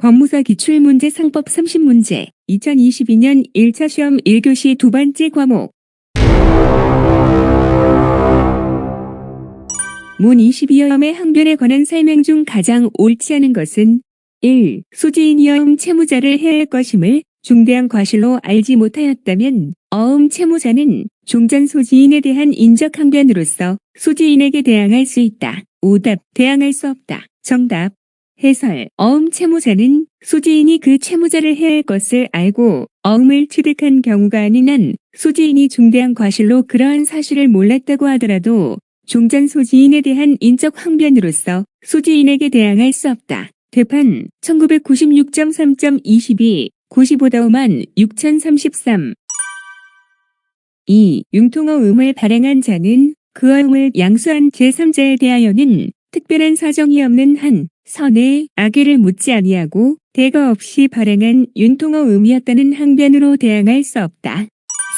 법무사 기출문제 상법 30문제 2022년 1차 시험 1교시 두 번째 과목 문 22여음의 항변에 관한 설명 중 가장 옳지 않은 것은 1. 소지인이 어음 채무자를 해야 할 것임을 중대한 과실로 알지 못하였다면 어음 채무자는 종전 소지인에 대한 인적 항변으로서 소지인에게 대항할 수 있다. 오답 대항할 수 없다. 정답 해설 어음 채무자는 소지인이 그 채무자를 해야 할 것을 알고 어음을 취득한 경우가 아닌 한 소지인이 중대한 과실로 그러한 사실을 몰랐다고 하더라도 종전 소지인에 대한 인적 항변으로서 소지인에게 대항할 수 없다. 대판 1996.3.22 95다우만 6033 2. 융통어음을 발행한 자는 그 어음을 양수한 제3자에 대하여는 특별한 사정이 없는 한 선에 악의를 묻지 아니하고 대거 없이 발행한 융통어 음이었다는 항변으로 대항할 수 없다.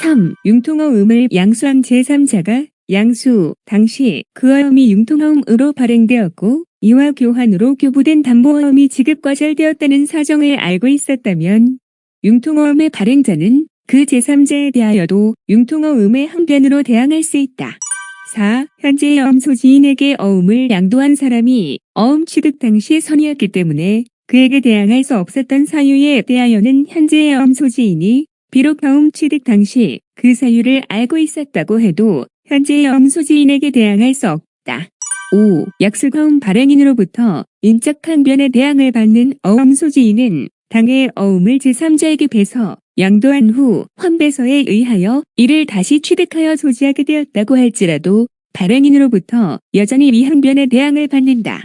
3. 융통어 음을 양수한 제3자가 양수 당시 그 어음이 융통어음으로 발행되었고 이와 교환으로 교부된 담보어음이 지급과절되었다는 사정을 알고 있었다면 융통어음의 발행자는 그 제3자에 대하여도 융통어음의 항변으로 대항할 수 있다. 4. 현재의 어음 소지인에게 어음을 양도한 사람이 어음 취득 당시 선이었기 때문에 그에게 대항할 수 없었던 사유에 대하여는 현재의 어음 소지인이 비록 어음 취득 당시 그 사유를 알고 있었다고 해도 현재의 어음 소지인에게 대항할 수 없다. 5. 약술가음 발행인으로부터 인적 항변에 대항을 받는 어음 소지인은 당의 어음을 제3자에게 배서 양도한 후 환배서에 의하여 이를 다시 취득하여 소지하게 되었다고 할지라도 발행인으로부터 여전히 이 항변에 대항을 받는다.